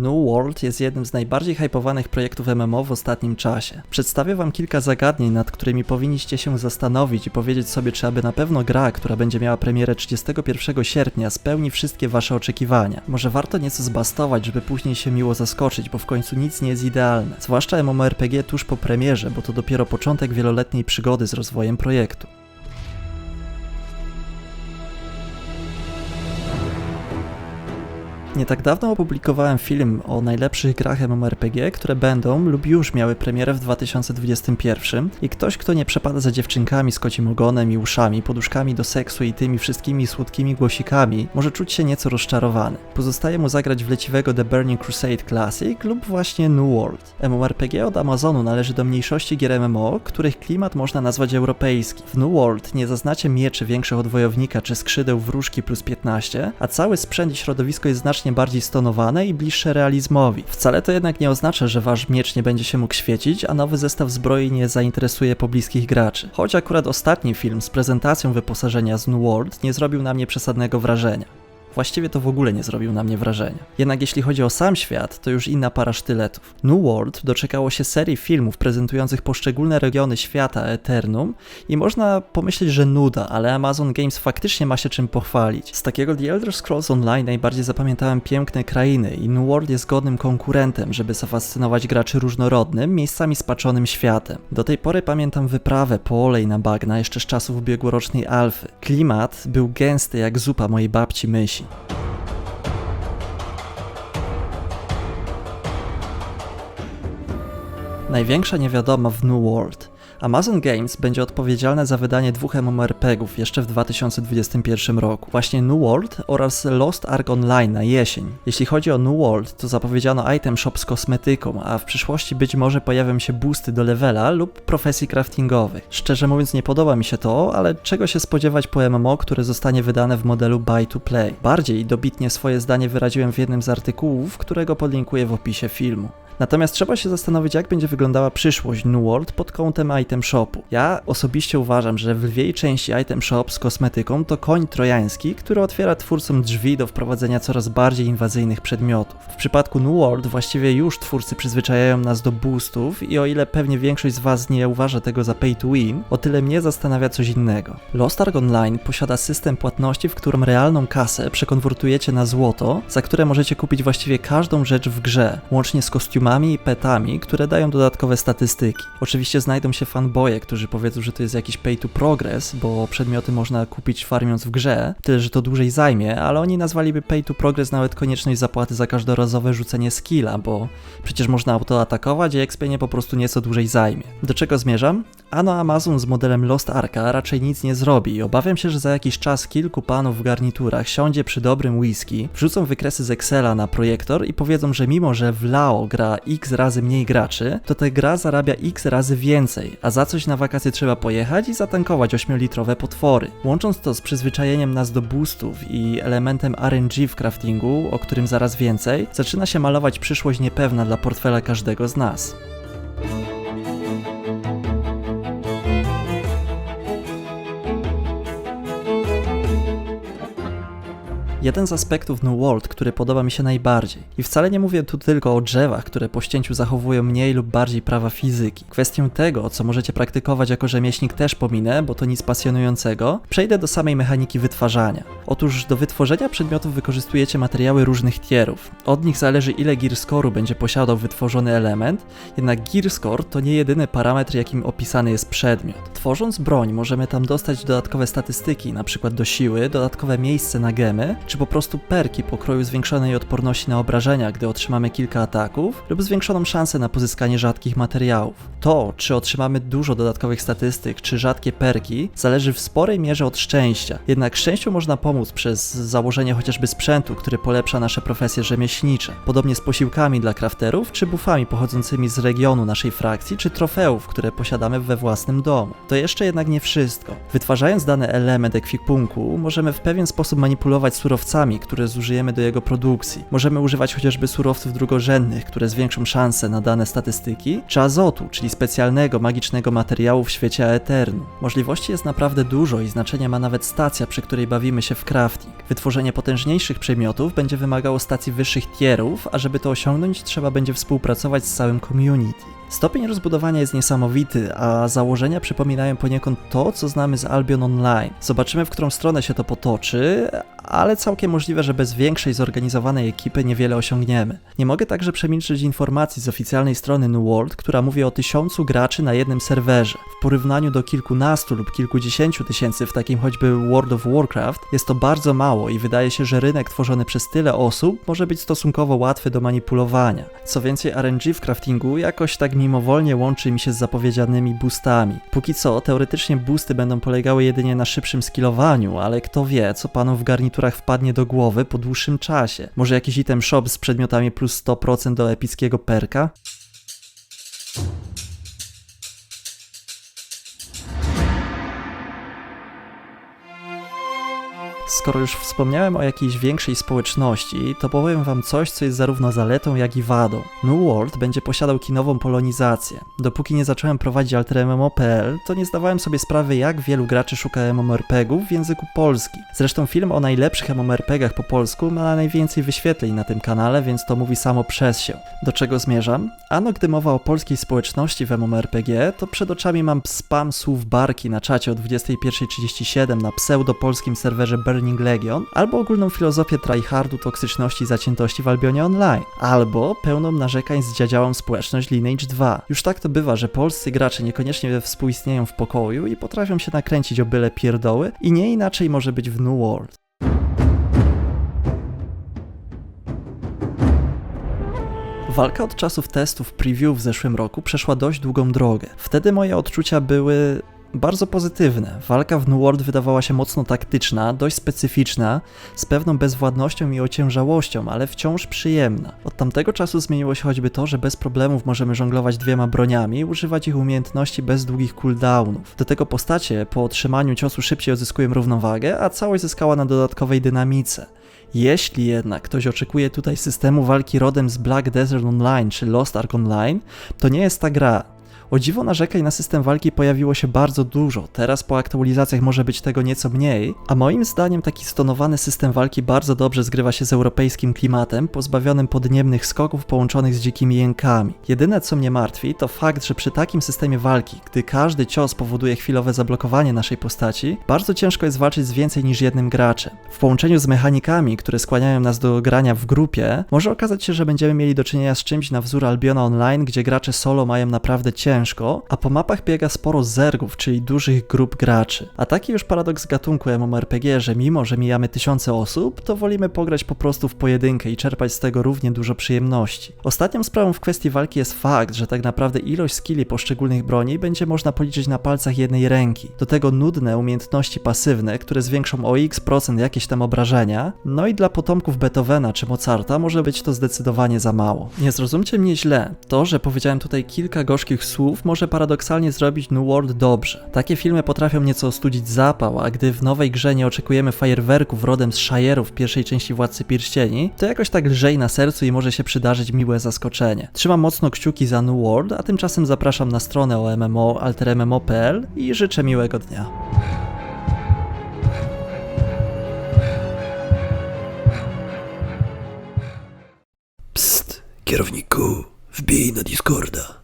New World jest jednym z najbardziej hypowanych projektów MMO w ostatnim czasie. Przedstawię wam kilka zagadnień, nad którymi powinniście się zastanowić i powiedzieć sobie, czy aby na pewno gra, która będzie miała premierę 31 sierpnia, spełni wszystkie wasze oczekiwania. Może warto nieco zbastować, żeby później się miło zaskoczyć, bo w końcu nic nie jest idealne. Zwłaszcza MMORPG tuż po premierze, bo to dopiero początek wieloletniej przygody z rozwojem projektu. Nie tak dawno opublikowałem film o najlepszych grach MMORPG, które będą lub już miały premierę w 2021 i ktoś, kto nie przepada za dziewczynkami z kocim ogonem i uszami, poduszkami do seksu i tymi wszystkimi słodkimi głosikami, może czuć się nieco rozczarowany. Pozostaje mu zagrać w leciwego The Burning Crusade Classic lub właśnie New World. MMORPG od Amazonu należy do mniejszości gier MMO, których klimat można nazwać europejski. W New World nie zaznacie mieczy większych od wojownika czy skrzydeł wróżki plus 15, a cały sprzęt i środowisko jest znacznie bardziej stonowane i bliższe realizmowi. Wcale to jednak nie oznacza, że wasz miecz nie będzie się mógł świecić, a nowy zestaw zbroi nie zainteresuje pobliskich graczy. Choć akurat ostatni film z prezentacją wyposażenia z New World nie zrobił na mnie przesadnego wrażenia. Właściwie to w ogóle nie zrobił na mnie wrażenia. Jednak jeśli chodzi o sam świat, to już inna para sztyletów. New World doczekało się serii filmów prezentujących poszczególne regiony świata Eternum i można pomyśleć, że nuda, ale Amazon Games faktycznie ma się czym pochwalić. Z takiego The Elder Scrolls Online najbardziej zapamiętałem piękne krainy i New World jest godnym konkurentem, żeby zafascynować graczy różnorodnym, miejscami spaczonym światem. Do tej pory pamiętam wyprawę po olej na bagna jeszcze z czasów ubiegłorocznej alfy. Klimat był gęsty jak zupa mojej babci myśli. Największa niewiadoma w New World. Amazon Games będzie odpowiedzialne za wydanie dwóch MMORPGów jeszcze w 2021 roku. Właśnie New World oraz Lost Ark Online na jesień. Jeśli chodzi o New World, to zapowiedziano item shop z kosmetyką, a w przyszłości być może pojawią się boosty do levela lub profesji craftingowych. Szczerze mówiąc nie podoba mi się to, ale czego się spodziewać po MMO, które zostanie wydane w modelu buy to play. Bardziej dobitnie swoje zdanie wyraziłem w jednym z artykułów, którego podlinkuję w opisie filmu. Natomiast trzeba się zastanowić, jak będzie wyglądała przyszłość New World pod kątem item shopu. Ja osobiście uważam, że w lwiej części item shop z kosmetyką to koń trojański, który otwiera twórcom drzwi do wprowadzenia coraz bardziej inwazyjnych przedmiotów. W przypadku New World właściwie już twórcy przyzwyczajają nas do boostów i o ile pewnie większość z Was nie uważa tego za pay to win, o tyle mnie zastanawia coś innego. Lost Ark Online posiada system płatności, w którym realną kasę przekonwertujecie na złoto, za które możecie kupić właściwie każdą rzecz w grze, łącznie z kostiumami i petami, które dają dodatkowe statystyki. Oczywiście znajdą się fanboye, którzy powiedzą, że to jest jakiś pay to progress, bo przedmioty można kupić farmiąc w grze, tyle że to dłużej zajmie, ale oni nazwaliby pay to progress nawet konieczność zapłaty za każdorazowe rzucenie skilla, bo przecież można autoatakować, a expienie po prostu nieco dłużej zajmie. Do czego zmierzam? Ano Amazon z modelem Lost Arka raczej nic nie zrobi obawiam się, że za jakiś czas kilku panów w garniturach siądzie przy dobrym whisky, wrzucą wykresy z Excela na projektor i powiedzą, że mimo, że w Lao gra x razy mniej graczy, to ta gra zarabia x razy więcej, a za coś na wakacje trzeba pojechać i zatankować 8-litrowe potwory. Łącząc to z przyzwyczajeniem nas do boostów i elementem RNG w craftingu, o którym zaraz więcej, zaczyna się malować przyszłość niepewna dla portfela każdego z nas. Jeden z aspektów New World, który podoba mi się najbardziej. I wcale nie mówię tu tylko o drzewach, które po ścięciu zachowują mniej lub bardziej prawa fizyki. Kwestię tego, co możecie praktykować jako rzemieślnik też pominę, bo to nic pasjonującego. Przejdę do samej mechaniki wytwarzania. Otóż do wytworzenia przedmiotów wykorzystujecie materiały różnych tierów. Od nich zależy ile gear score'u będzie posiadał wytworzony element, jednak gear score to nie jedyny parametr jakim opisany jest przedmiot. Tworząc broń możemy tam dostać dodatkowe statystyki, np. do siły, dodatkowe miejsce na gemy, czy po prostu perki pokroju zwiększonej odporności na obrażenia, gdy otrzymamy kilka ataków, lub zwiększoną szansę na pozyskanie rzadkich materiałów. To, czy otrzymamy dużo dodatkowych statystyk, czy rzadkie perki, zależy w sporej mierze od szczęścia. Jednak szczęściu można pomóc przez założenie chociażby sprzętu, który polepsza nasze profesje rzemieślnicze. Podobnie z posiłkami dla crafterów, czy bufami pochodzącymi z regionu naszej frakcji, czy trofeów, które posiadamy we własnym domu. To jeszcze jednak nie wszystko. Wytwarzając dany element ekwipunku, możemy w pewien sposób manipulować surowcami surowcami, które zużyjemy do jego produkcji. Możemy używać chociażby surowców drugorzędnych, które zwiększą szanse na dane statystyki, czy azotu, czyli specjalnego, magicznego materiału w świecie Aeternu. Możliwości jest naprawdę dużo i znaczenie ma nawet stacja, przy której bawimy się w crafting. Wytworzenie potężniejszych przedmiotów będzie wymagało stacji wyższych tierów, a żeby to osiągnąć, trzeba będzie współpracować z całym community. Stopień rozbudowania jest niesamowity, a założenia przypominają poniekąd to, co znamy z Albion Online. Zobaczymy, w którą stronę się to potoczy, ale całkiem możliwe, że bez większej zorganizowanej ekipy niewiele osiągniemy. Nie mogę także przemilczeć informacji z oficjalnej strony New World, która mówi o tysiącu graczy na jednym serwerze. W porównaniu do kilkunastu lub kilkudziesięciu tysięcy w takim choćby World of Warcraft jest to bardzo mało i wydaje się, że rynek tworzony przez tyle osób może być stosunkowo łatwy do manipulowania. Co więcej, RNG w craftingu jakoś tak mimowolnie łączy mi się z zapowiedzianymi boostami. Póki co, teoretycznie boosty będą polegały jedynie na szybszym skillowaniu, ale kto wie, co panu w wpadnie do głowy po dłuższym czasie. Może jakiś item shop z przedmiotami plus 100% do epickiego perka? Skoro już wspomniałem o jakiejś większej społeczności, to powiem wam coś, co jest zarówno zaletą, jak i wadą. New World będzie posiadał kinową polonizację. Dopóki nie zacząłem prowadzić altermmo.pl, to nie zdawałem sobie sprawy, jak wielu graczy szuka MMORPGów w języku polskim. Zresztą film o najlepszych MMORPGach po polsku ma najwięcej wyświetleń na tym kanale, więc to mówi samo przez się. Do czego zmierzam? Ano, gdy mowa o polskiej społeczności w MMORPG, to przed oczami mam spam słów barki na czacie o 21.37 na pseudopolskim serwerze Burning Legion, albo ogólną filozofię tryhardu, toksyczności i zaciętości w Albionie Online, albo pełną narzekań z dziadziałą społeczność Lineage 2. Już tak to bywa, że polscy gracze niekoniecznie współistnieją w pokoju i potrafią się nakręcić o byle pierdoły i nie inaczej może być w New World. Walka od czasów testów preview w zeszłym roku przeszła dość długą drogę. Wtedy moje odczucia były bardzo pozytywne. Walka w New World wydawała się mocno taktyczna, dość specyficzna, z pewną bezwładnością i ociężałością, ale wciąż przyjemna. Od tamtego czasu zmieniło się choćby to, że bez problemów możemy żonglować dwiema broniami, używać ich umiejętności bez długich cooldownów. Do tego postacie po otrzymaniu ciosu szybciej odzyskują równowagę, a całość zyskała na dodatkowej dynamice. Jeśli jednak ktoś oczekuje tutaj systemu walki rodem z Black Desert Online czy Lost Ark Online, to nie jest ta gra. O dziwo narzekań na system walki pojawiło się bardzo dużo, teraz po aktualizacjach może być tego nieco mniej, a moim zdaniem taki stonowany system walki bardzo dobrze zgrywa się z europejskim klimatem, pozbawionym podniebnych skoków połączonych z dzikimi jękami. Jedyne co mnie martwi to fakt, że przy takim systemie walki, gdy każdy cios powoduje chwilowe zablokowanie naszej postaci, bardzo ciężko jest walczyć z więcej niż jednym graczem. W połączeniu z mechanikami, które skłaniają nas do grania w grupie, może okazać się, że będziemy mieli do czynienia z czymś na wzór Albiona Online, gdzie gracze solo mają naprawdę ciężko ciężko, a po mapach biega sporo zergów, czyli dużych grup graczy. A taki już paradoks gatunku MMORPG, że mimo, że mijamy tysiące osób, to wolimy pograć po prostu w pojedynkę i czerpać z tego równie dużo przyjemności. Ostatnią sprawą w kwestii walki jest fakt, że tak naprawdę ilość skilli poszczególnych broni będzie można policzyć na palcach jednej ręki. Do tego nudne umiejętności pasywne, które zwiększą o x procent jakieś tam obrażenia, no i dla potomków Beethovena czy Mozarta może być to zdecydowanie za mało. Nie zrozumcie mnie źle, to, że powiedziałem tutaj kilka gorzkich słów, może paradoksalnie zrobić New World dobrze. Takie filmy potrafią nieco ostudzić zapał, a gdy w nowej grze nie oczekujemy fajerwerków rodem z Shire'ów w pierwszej części Władcy Pierścieni, to jakoś tak lżej na sercu i może się przydarzyć miłe zaskoczenie. Trzymam mocno kciuki za New World, a tymczasem zapraszam na stronę o MMO altermmo.pl i życzę miłego dnia. Kierowniku, wbij na Discorda.